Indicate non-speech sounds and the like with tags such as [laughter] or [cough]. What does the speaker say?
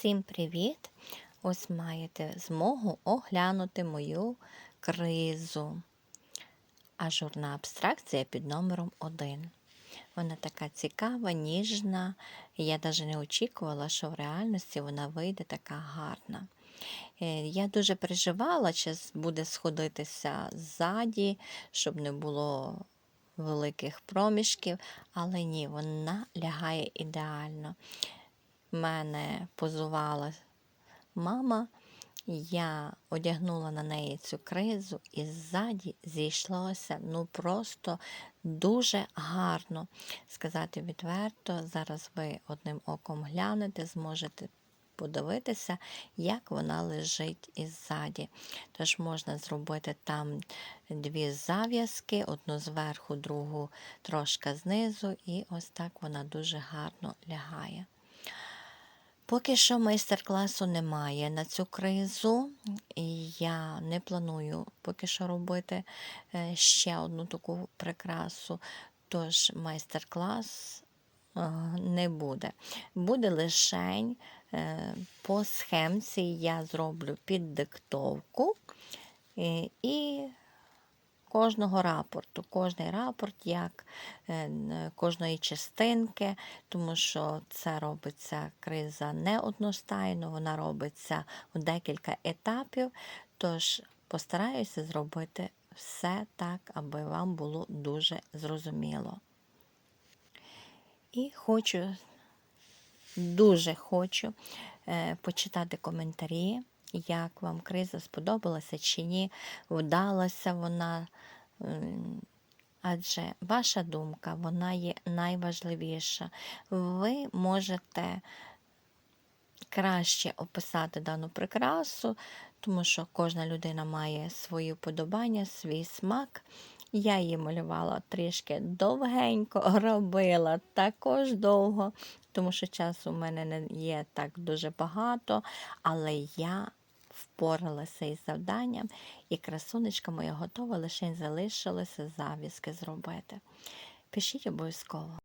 Всім привіт! Ось маєте змогу оглянути мою кризу. Ажурна абстракція під номером 1. Вона така цікава, ніжна. Я навіть не очікувала, що в реальності вона вийде така гарна. Е, Я дуже переживала, чи буде сходитися ззаді, щоб не було великих проміжків, але ні, вона лягає ідеально. Мене позувала мама, я одягнула на неї цю кризу, і ззаді зійшлося ну просто дуже гарно. Сказати відверто, зараз ви одним оком глянете, зможете подивитися, як вона лежить іззаді. Тож можна зробити там дві зав'язки, одну зверху, другу трошки знизу, і ось так вона дуже гарно лягає. Поки що майстер-класу немає на цю кризу, і я не планую поки що робити е, ще одну таку прикрасу, тож майстер-клас е, не буде. Буде лишень е, по схемці я зроблю під диктовку і, і кожного рапорту. Кожний рапорт, як е, кожної частинки, тому що це робиться криза не одностайно, вона робиться у декілька етапів. Тож постараюся зробити все так, аби вам було дуже зрозуміло. І хочу, дуже хочу е, почитати коментарі, як вам криза сподобалася чи ні, вдалася вона. Адже ваша думка, вона є найважливіша. Ви можете краще описати дану прикрасу, тому що кожна людина має свої вподобання, свій смак. Я її малювала трішки довгенько, [laughs] робила також довго, тому що часу в мене не є так дуже багато, але я впоралася із завданням, і красунечка моя готова, лише залишилося завіски зробити. Пишіть обов'язково.